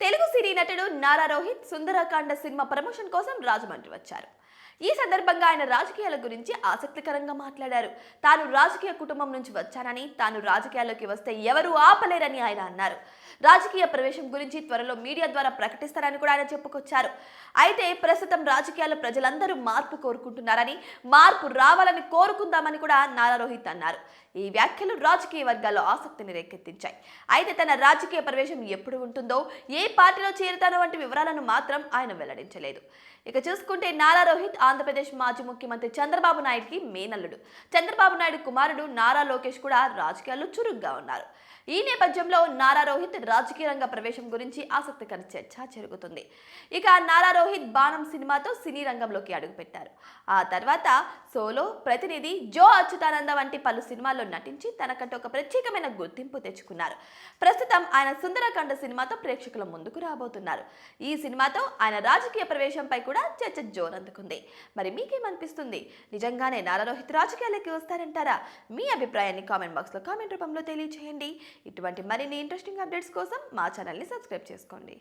Telugu cine నటుడు Nara Rohit Sundarakanda cinema promotion కోసం రాజమండ్రి వచ్చారు. ఈ సందర్భంగా ఆయన రాజకీయాల గురించి ఆసక్తికరంగా మాట్లాడారు. తాను రాజకీయ కుటుంబం నుంచి వచ్చానని తాను రాజకీయాల్లోకి వస్తే ఎవరు ఆపలేరని ఆయన అన్నారు. రాజకీయ ప్రవేశం గురించి త్వరలో మీడియా ద్వారా ప్రకటిస్తారని కూడా ఆయన చెప్పుకొచ్చారు. అయితే ప్రస్తుతం రాజకీయాల్లో ప్రజలందరూ మార్పు కోరుకుంటున్నారని మార్పు రావాలని కోరుకుందామని కూడా నారా రోహిత్ అన్నారు. ఈ వ్యాఖ్యలు రాజకీయ వర్గాల్లో ఆసక్తిని రేకెత్తించాయి. అయితే తన రాజకీయ ప్రవేశం ఎప్పుడు ఉంటుందో ఏ పార్టీలో చేరుతాను వంటి వివరాలను మాత్రం ఆయన వెల్లడించలేదు. ఇక చూసుకుంటే నారా రోహిత్ ఆంధ్రప్రదేశ్ మాజీ ముఖ్యమంత్రి చంద్రబాబు నాయుడుకి మేనల్లుడు. చంద్రబాబు నాయుడు కుమారుడు నారా లోకేష్ కూడా రాజకీయాల్లో చురుగ్గా ఉన్నారు. ఈ నేపథ్యంలో నారా రోహిత్ రాజకీయ రంగ ప్రవేశం గురించి ఆసక్తికర చర్చ జరుగుతుంది. ఇక నారా రోహిత్ బాణం సినిమాతో సినీ రంగంలోకి అడుగుపెట్టారు. ఆ తర్వాత సోలో ప్రతినిధి జో అచ్యుతానంద వంటి పలు సినిమాల్లో నటించి తనకంటే ఒక ప్రత్యేకమైన గుర్తింపు తెచ్చుకున్నారు. ప్రస్తుతం ఆయన సుందరకాండ సినిమాతో ప్రేక్షకుల ముందుకు రాబోతున్నారు. ఈ సినిమాతో ఆయన రాజకీయ ప్రవేశంపై కూడా చర్చ జోరందుకుంది. మరి మీకేమనిపిస్తుంది? నిజంగానే నారా రోహిత్ రాజకీయాలకి వస్తారంటారా? మీ అభిప్రాయాన్ని కామెంట్ బాక్స్లో కామెంట్ రూపంలో తెలియచేయండి. ఇటువంటి మరిన్ని ఇంట్రెస్టింగ్ అప్డేట్స్ కోసం మా ఛానల్ని సబ్స్క్రైబ్ చేసుకోండి.